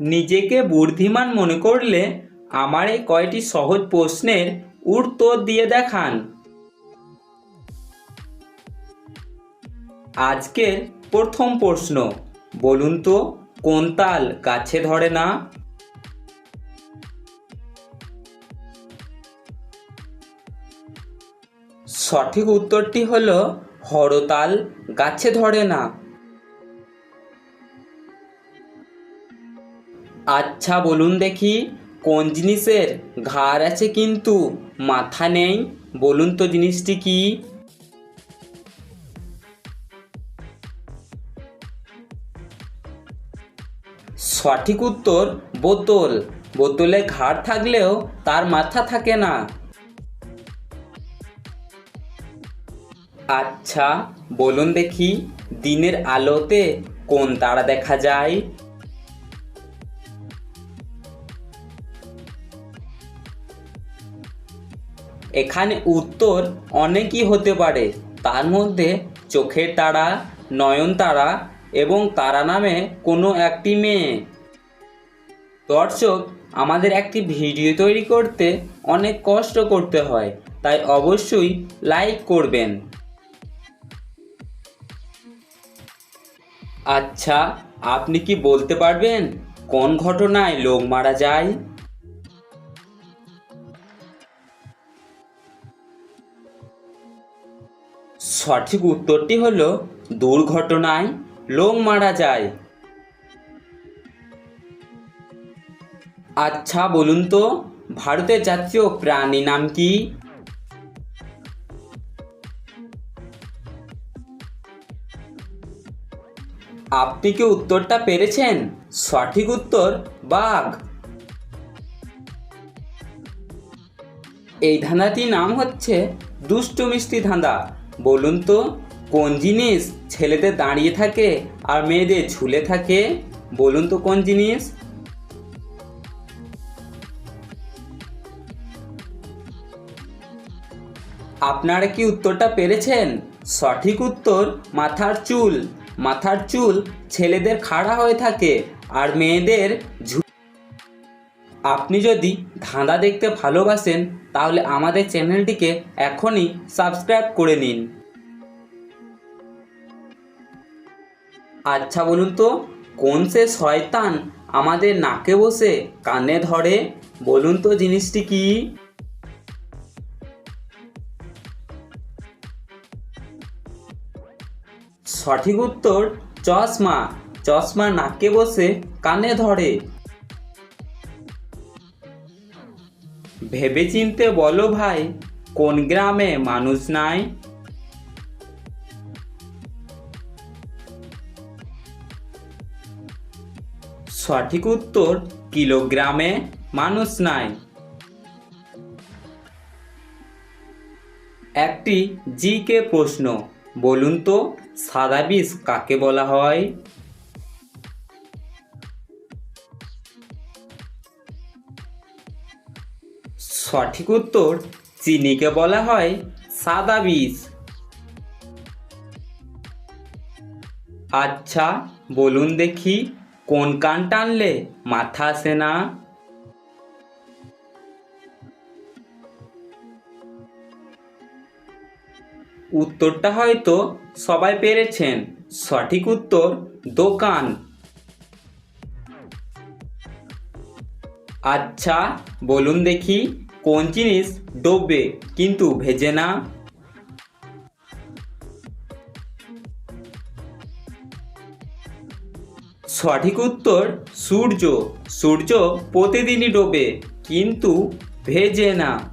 নিজেকে বুদ্ধিমান মনে করলে আমার এই কয়টি সহজ প্রশ্নের উত্তর দিয়ে দেখান। আজকের প্রথম প্রশ্ন, বলুন তো কোন তাল গাছে ধরে না? সঠিক উত্তরটি হল হরতাল, গাছে ধরে না। আচ্ছা বলুন দেখি, কোন জিনিসের ঘাড় আছে কিন্তু মাথা নেই? বলুন তো জিনিসটি কি? সঠিক উত্তর, বোতল। বোতলে ঘাড় থাকলেও তার মাথা থাকে না। আচ্ছা বলুন দেখি, দিনের আলোতে কোন তারা দেখা যায়? এখানে উত্তর অনেকই হতে পারে। তার মধ্যে চোখের তারা, নয়ন তারা এবং তারা নামে কোনো একটি মেয়ে। দর্শক, আমাদের একটি ভিডিও তৈরি করতে অনেক কষ্ট করতে হয়, তাই অবশ্যই লাইক করবেন। আচ্ছা আপনি কি বলতে পারবেন কোন ঘটনায় লোক মারা যায়? সঠিক উত্তরটি হল দুর্ঘটনায় লোক মারা যায়। আচ্ছা বলুন তো, ভারতের জাতীয় প্রাণী নাম কি? আপনি কি উত্তরটা পেরেছেন? সঠিক উত্তর, বাঘ। এই ধাঁধাটির নাম হচ্ছে দুষ্টু মিষ্টি ধাঁধা। বলুন তো, কোন জিনিস ছেলেদের দাঁড়িয়ে থাকে আর মেয়েদের ঝুলে থাকে? বলুন তো কোন জিনিস? আপনারা কি উত্তরটা পেরেছেন? সঠিক উত্তর, মাথার চুল। মাথার চুল ছেলেদের খাড়া হয়ে থাকে আর মেয়েদের আপনি যদি ধাঁধা দেখতে ভালোবাসেন, তাহলে আমাদের চ্যানেলটিকে এখনই সাবস্ক্রাইব করে নিন। আচ্ছা বলুন তো, কোন সে শয়তান আমাদের নাকে বসে কানে ধরে? বলুন তো জিনিসটি কি? সঠিক উত্তর, চশমা। চশমা নাকে বসে কানে ধরে। ভেবেচিন্তে বলো ভাই, কোন গ্রামে মানুষ নাই? সঠিক উত্তর, কিলোগ্রামে মানুষ নাই। একটি জিকে প্রশ্ন, বলুন তো, সাদা বিষ কাকে বলা হয়? সঠিক উত্তর চিনিকে বলা হয় সাদা বিষ আচ্ছা বলুন দেখি কোন কান টানলে মাথা আসে না? উত্তরটা হয়তো সবাই পেরেছেন। সঠিক উত্তর, দোকান। আচ্ছা বলুন দেখি কোন জিনিস ডোববে কিন্তু ভেজে না? সঠিক উত্তর, সূর্য। সূর্য প্রতিদিনই ডোবে কিন্তু ভেজে না।